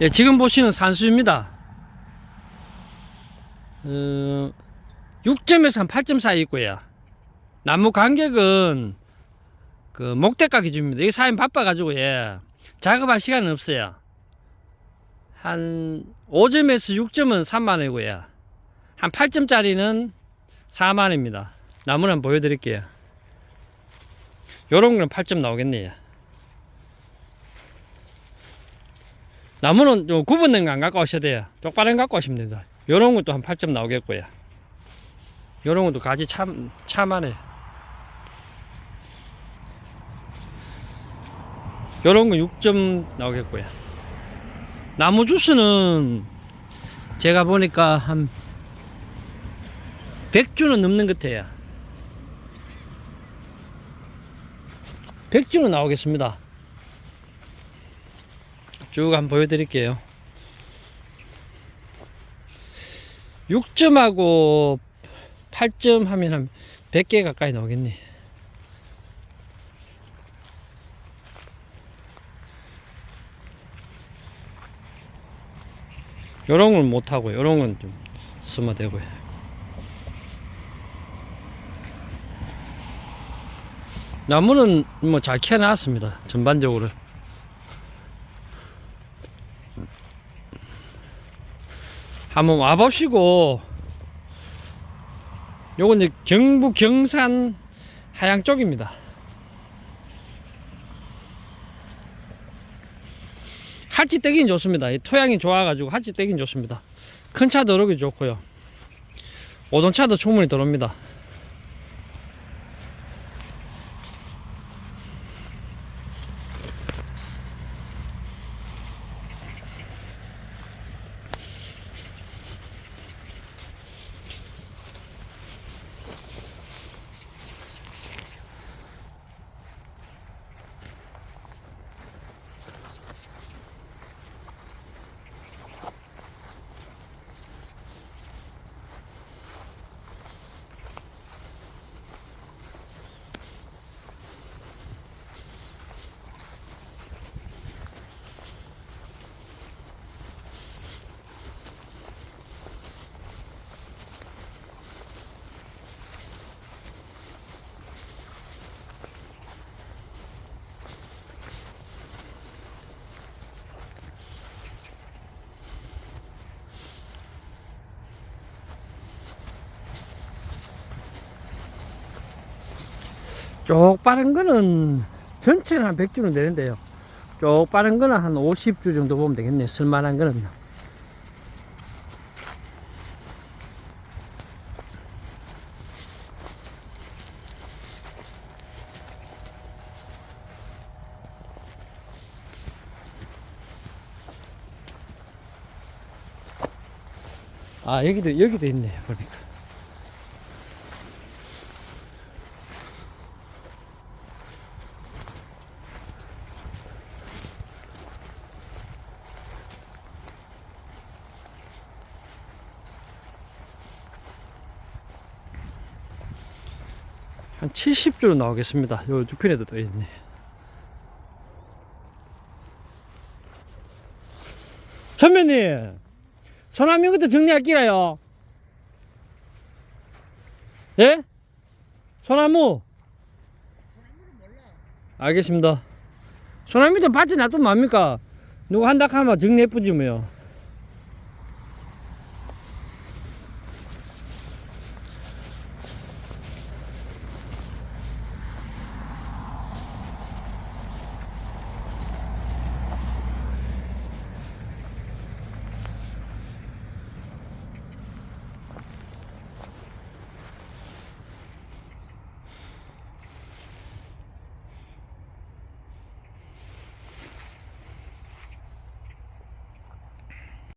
예, 지금 보시는 산수입니다. 어, 6점에서 한 8점 사이 있고요. 나무 간격은 그 목대가 기준입니다. 이 사람 바빠가지고 예, 작업할 시간은 없어요. 한 5점에서 6점은 3만 원이고요. 한 8점짜리는 4만 원입니다. 나무는 한번 보여드릴게요. 요런 거는 8점 나오겠네요. 나무는 좀 구분된 거 안 갖고 오셔야 돼요. 쪽바른 거 갖고 오시면 됩니다. 요런 것도 한 8점 나오겠고요. 요런 것도 가지 참, 참하네. 요런 거 6점 나오겠고요. 나무 주스는 제가 보니까 한 100주는 넘는 것 같아요. 100주는 나오겠습니다. 쭉 한번 보여드릴게요. 6점하고 8점 하면 한 100개 가까이 나오겠네. 요런 건 못하고, 요런 건좀 되고요. 나무는 뭐 잘 키워놨습니다. 전반적으로. 한번 와보시고 요건 이제 경북 경산 하양 쪽입니다. 하치 떼긴 좋습니다. 이 토양이 좋아가지고 하치 떼긴 좋습니다. 큰 차도 오르기 좋고요. 오돈차도 충분히 들어옵니다. 쪽 빠른 거는 전체는 한 100주는 되는데요. 쪽 빠른 거는 한 50주 정도 보면 되겠네요. 쓸만한 거는. 아, 여기도, 여기도 있네, 보니까. 한 70주로 나오겠습니다. 요 주편에도 또 있네. 선배님, 소나무 것도 정리할게요. 예? 소나무? 알겠습니다. 소나무도 밭에 놔두면 뭡니까? 누구 한다 하면 정리해쁘지 뭐요.